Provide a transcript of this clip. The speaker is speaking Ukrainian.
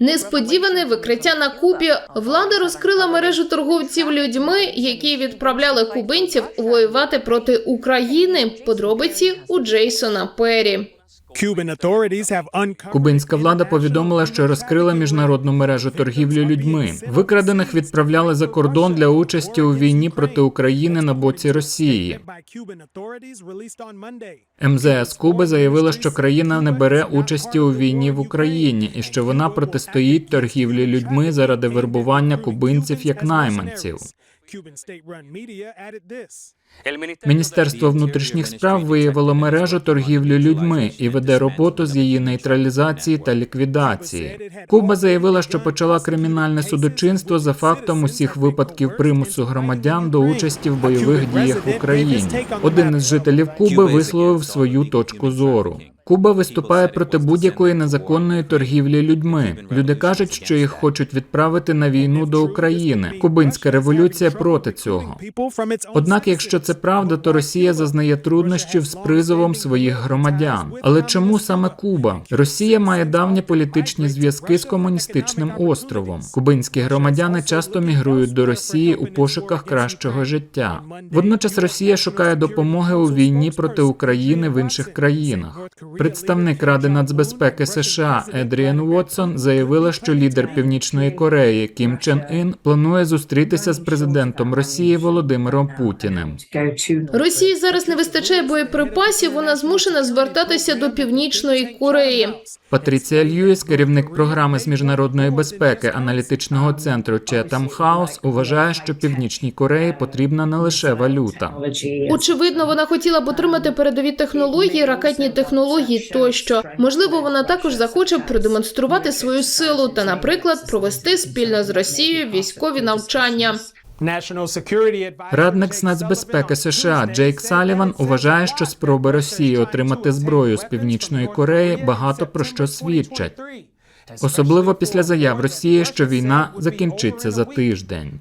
Несподіване викриття на Кубі. Влада розкрила мережу торговців людьми, які відправляли кубинців воювати проти України. Подробиці у Джейсона Перрі. Кубинська влада повідомила, що розкрила міжнародну мережу торгівлі людьми. Викрадених відправляли за кордон для участі у війні проти України на боці Росії. МЗС Куби заявила, що країна не бере участі у війні в Україні і що вона протистоїть торгівлі людьми заради вербування кубинців як найманців. Міністерство внутрішніх справ виявило мережу торгівлі людьми і веде роботу з її нейтралізації та ліквідації. Куба заявила, що почала кримінальне судочинство за фактом усіх випадків примусу громадян до участі в бойових діях в Україні. Один із жителів Куби висловив свою точку зору. Куба виступає проти будь-якої незаконної торгівлі людьми. Люди кажуть, що їх хочуть відправити на війну до України. Кубинська революція проти цього. Однак, якщо це правда, то Росія зазнає труднощів з призовом своїх громадян. Але чому саме Куба? Росія має давні політичні зв'язки з комуністичним островом. Кубинські громадяни часто мігрують до Росії у пошуках кращого життя. Водночас Росія шукає допомоги у війні проти України в інших країнах. Представник Ради нацбезпеки США Едріан Уотсон заявила, що лідер Північної Кореї Кім Чен Ін планує зустрітися з президентом Росії Володимиром Путіним. Росії зараз не вистачає боєприпасів. Вона змушена звертатися до північної Кореї. Патріція Льюіс, керівник програми з міжнародної безпеки аналітичного центру Chatham House, вважає, що Північній Кореї потрібна не лише валюта. Очевидно, вона хотіла б отримати передові технології, ракетні технології тощо. Можливо, вона також захоче продемонструвати свою силу та, наприклад, провести спільно з Росією військові навчання. Радник з нацбезпеки США Джейк Саліван вважає, що спроби Росії отримати зброю з Північної Кореї багато про що свідчать, особливо після заяв Росії, що війна закінчиться за тиждень.